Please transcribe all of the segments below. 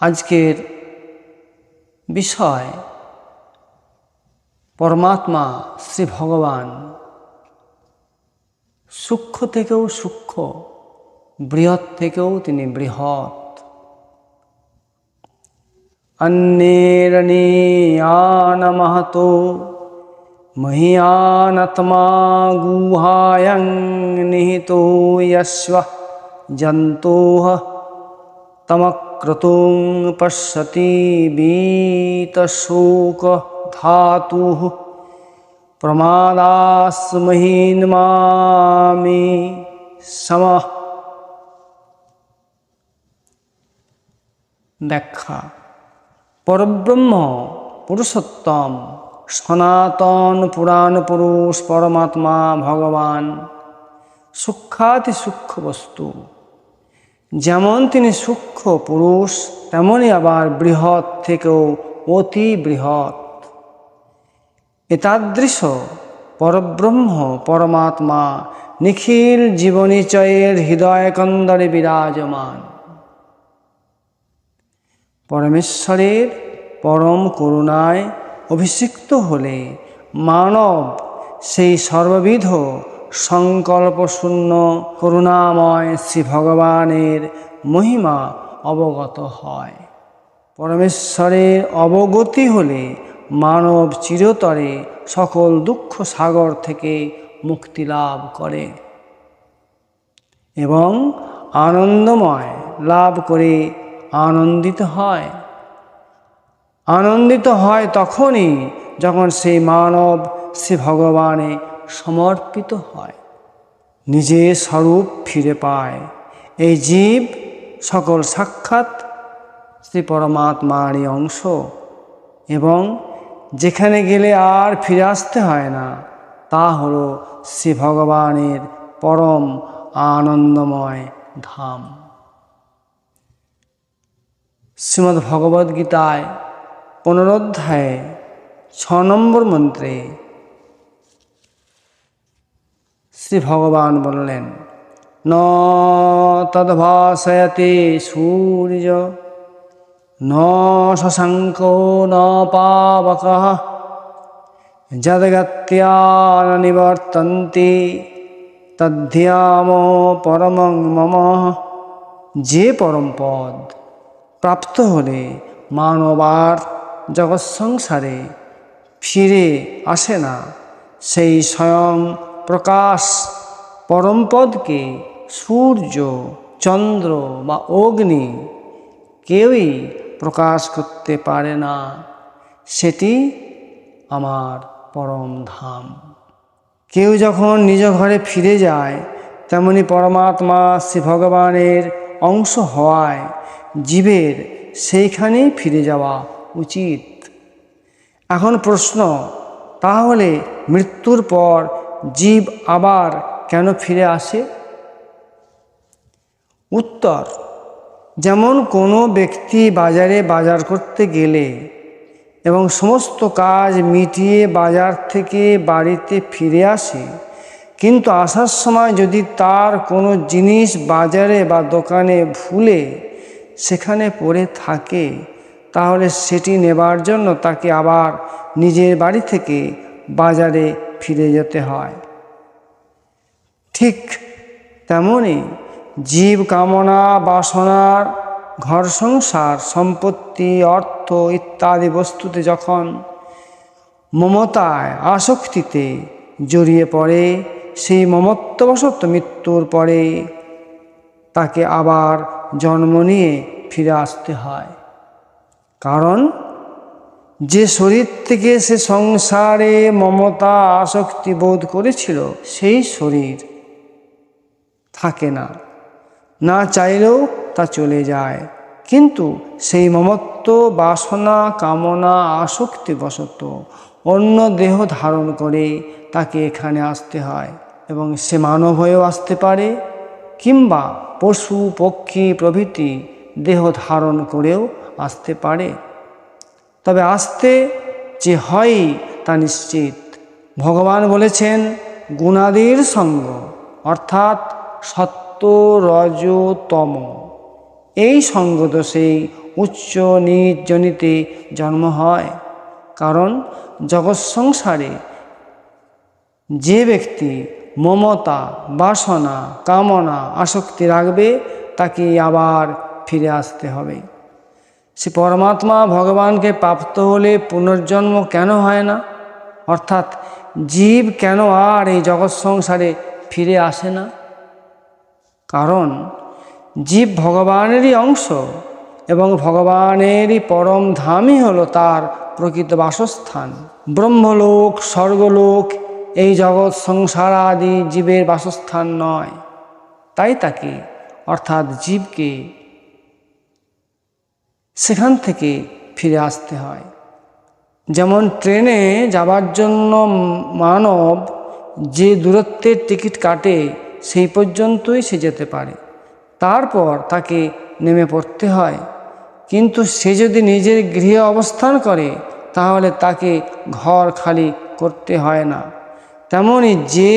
আজকের বিষয় পরমাত্মা শ্রী ভগবান সূক্ষ্ম থেকেও সূক্ষ্ম বৃহৎ থেকেও তিনি বৃহৎ अन्येरनीयानमहतो मह्यानत्मा गुहायं निहितो यस्व जन्तोः तमक्रतुं पश्यति बीतशोकधातुः प्रमादास्महीन्मामि समः ব্যাখ্যা পরব্রহ্ম পুরুষোত্তম সনাতন পুরাণ পুরুষ পরমাত্মা ভগবান সূক্ষাতি সূক্ষ্ম বস্তু যেমন তিনি সূক্ষ্ম পুরুষ তেমনই আবার বৃহৎ থেকেও অতি বৃহৎ। এতাদৃশ পরব্রহ্ম পরমাত্মা নিখিল জীবনিচয়ের হৃদয়কন্দরে বিরাজমান। পরমেশ্বরের পরম করুণায় অভিষিক্ত হলে মানব সেই সর্ববিধ সংকল্পশূন্য, করুণাময় শ্রী ভগবানের মহিমা অবগত হয়। পরমেশ্বরের অবগতি হলে মানব চিরতরে সকল দুঃখ সাগর থেকে মুক্তি লাভ করে এবং আনন্দময় লাভ করে আনন্দিত হয়। আনন্দিত হয় তখনই যখন সেই মানব সে ভগবানে সমর্পিত হয়। নিজের স্বরূপ ফিরে পায়। এই জীব সকল সাক্ষাৎ শ্রী পরমাত্মারই অংশ এবং যেখানে গেলে আর ফিরে আসতে হয় না, তা হলো শ্রী ভগবানের পরম আনন্দময় ধাম। শ্রীমদ্ ভগবদ্গীতায় পুনরোধ্যায়ে ছ নম্বর মন্ত্রে শ্রী ভগবান বললেন, ন তদ্ভাসয়তে সূর্য, ন শশাঙ্ক ন পাবক যদ্গত্যান নিবর্তন্তি, তদ্ধ্যাম পরমং মম যে পরম পদ প্রাপ্ত হলে মানবার জগৎ সংসারে ফিরে আসে না, সেই স্বয়ং প্রকাশ। পরমপদকে সূর্য, চন্দ্র বা অগ্নি কেউই প্রকাশ করতে পারে না। সেটি আমার পরম ধাম। কেউ যখন নিজ ঘরে ফিরে যায়, তেমনি পরমাত্মা শ্রী ভগবানের অংশ হওয়ায় জীবের সেইখানেই ফিরে যাওয়া উচিত। এখন প্রশ্ন, তাহলে মৃত্যুর পর জীব আবার কেন ফিরে আসে? উত্তর, যেমন কোনো ব্যক্তি বাজারে বাজার করতে গেলে এবং সমস্ত কাজ মিটিয়ে বাজার থেকে বাড়িতে ফিরে আসে, কিন্তু আসার সময় যদি তার কোনো জিনিস বাজারে বা দোকানে ভুলে সেখানে পড়ে থাকে, তাহলে সেটি নেবার জন্য তাকে আবার নিজের বাড়ি থেকে বাজারে ফিরে যেতে হয়। ঠিক তেমনই জীব কামনা বাসনার ঘর সংসার, সম্পত্তি, অর্থ ইত্যাদি বস্তুতে যখন মমতায় আসক্তিতে জড়িয়ে পড়ে, সেই মমত্ববশত মৃত্যুর পরে তাকে আবার জন্ম নিয়ে ফিরে আসতে হয়। কারণ যে শরীর থেকে সে সংসারে মমতা আসক্তি বোধ করেছিল, সেই শরীর থাকে না। না চাইলেও তা চলে যায়। কিন্তু সেই মমত্ব, বাসনা, কামনা আসক্তি বশত অন্য দেহ ধারণ করে তাকে এখানে আসতে হয় এবং সে মানব হয়েও আসতে পারে কিংবা পশু, পক্ষী প্রভৃতি দেহ ধারণ করেও আসতে পারে। তবে আসতে যে হয় তা নিশ্চিত। ভগবান বলেছেন, গুণাদির সঙ্গ, অর্থাৎ সত্য রজ তম এই সঙ্গদোষেই উচ্চ নিজ জনিতে জন্ম হয়। কারণ জগৎ সংসারে যে ব্যক্তি মমতা, বাসনা, কামনা, আসক্তি রাখবে তাকে আবার ফিরে আসতে হবে। সে পরমাত্মা ভগবানকে প্রাপ্ত হলে পুনর্জন্ম কেন হয় না? অর্থাৎ জীব কেন আর এই জগৎ সংসারে ফিরে আসে না? কারণ জীব ভগবানেরই অংশ এবং ভগবানেরই পরম ধামই হলো তার প্রকৃত বাসস্থান। ব্রহ্মলোক, স্বর্গলোক এই জগৎ সংসার আদি জীবের বাসস্থান নয়। তাই তাকে অর্থাৎ জীবকে সেখান থেকে ফিরে আসতে হয়। যেমন ট্রেনে যাবার জন্য মানব যে দূরত্বের টিকিট কাটে, সেই পর্যন্তই সে যেতে পারে। তারপর তাকে নেমে পড়তে হয়। কিন্তু সে যদি নিজের গৃহে অবস্থান করে, তাহলে তাকে ঘর খালি করতে হয় না। তেমনই যে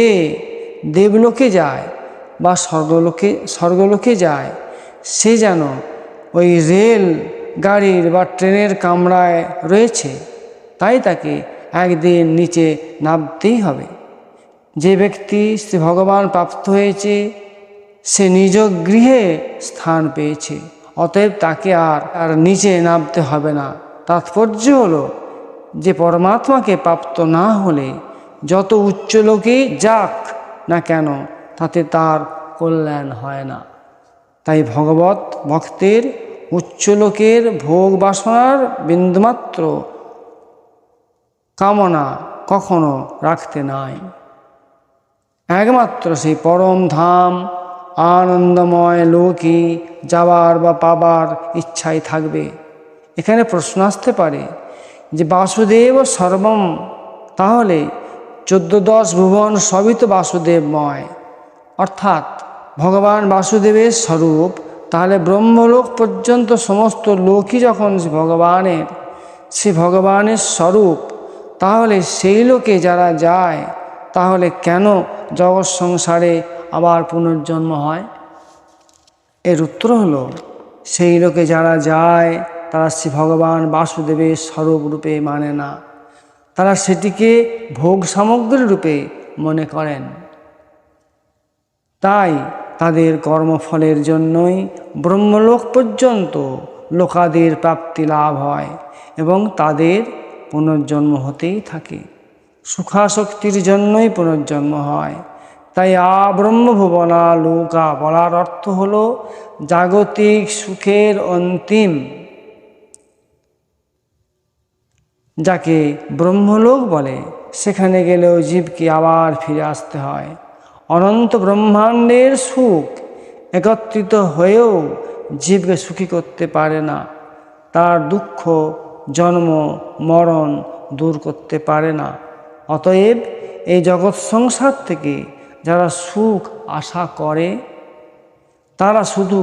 দেবলোকে যায় বা স্বর্গলোকে স্বর্গলোকে যায়, সে যেন ওই রেল গাড়ির বা ট্রেনের কামরায় রয়েছে, তাই তাকে একদিন নিচে নামতেই হবে। যে ব্যক্তি শ্রী ভগবান প্রাপ্ত হয়েছে, সে নিজ গৃহে স্থান পেয়েছে, অতএব তাকে আর আর নিচে নামতে হবে না। তাৎপর্য হলো, যে পরমাত্মাকে প্রাপ্ত না হলে যত উচ্চ লোকেই যাক না কেন, তাতে তার কল্যাণ হয় না। তাই ভগবত ভক্তের উচ্চলোকের ভোগ বাসনার বিন্দুমাত্র কামনা কখনো রাখতে নাই। একমাত্র সেই পরম ধাম, আনন্দময় লোকে যাওয়ার বা পাবার ইচ্ছাই থাকবে। এখানে প্রশ্ন আসতে পারে যে বাসুদেব সর্বম, তাহলে চোদ্দ দশ ভুবন সবই তো বাসুদেবময়। অর্থাৎ ভগবান বাসুদেবের স্বরূপ তাহলে ব্রহ্মলোক পর্যন্ত সমস্ত লোকই যখন ভগবানের সে ভগবানের স্বরূপ, তাহলে সেই লোকে যারা যায়, তাহলে কেন জগৎ সংসারে আবার পুনর্জন্ম হয়? এর উত্তর হলো, সেই লোকে যারা যায়, তারা শ্রী ভগবান বাসুদেবের স্বরূপ রূপে মানে না। তারা সেটিকে ভোগ সামগ্রী রূপে মনে করেন। তাই তাদের কর্মফলের জন্যই ব্রহ্মলোক পর্যন্ত লোকাদের প্রাপ্তি লাভ হয় এবং তাদের পুনর্জন্ম হতেই থাকে। সুখাশক্তির জন্যই পুনর্জন্ম হয়। তাই আব্রহ্মভুবনা লোকা বলার অর্থ হল জাগতিক সুখের অন্তিম। যাকে ব্রহ্মলোক বলে, সেখানে গেলেও জীবকে আবার ফিরে আসতে হয়। অনন্ত ব্রহ্মাণ্ডের সুখ একত্রিত হয়েও জীবকে সুখী করতে পারে না। তার দুঃখ, জন্ম, মরণ দূর করতে পারে না। অতএব এই জগৎ সংসার থেকে যারা সুখ আশা করে, তারা শুধু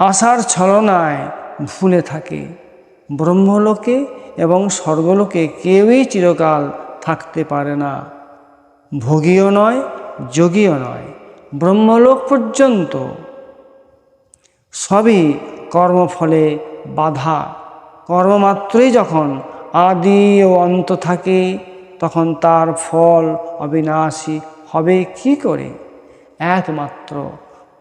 আশার ছলনায় ভুলে থাকে। ব্রহ্মলোকে এবং স্বর্গলোকে কেউই চিরকাল থাকতে পারে না। ভোগীও নয়, যোগীও নয়, ব্রহ্মলোক পর্যন্ত। সবই কর্মফলে বাধা। কর্মমাত্রই যখন আদি ও অন্ত থাকে, তখন তার ফল অবিনাশী হবে কি করে? একমাত্র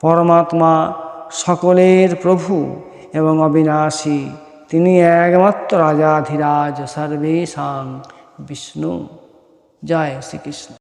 পরমাত্মা সকলের প্রভু এবং অবিনাশী। তিনি একমাত্র রাজাধিরাজ সর্বেশাং বিষ্ণু। জয় শ্রীকৃষ্ণ।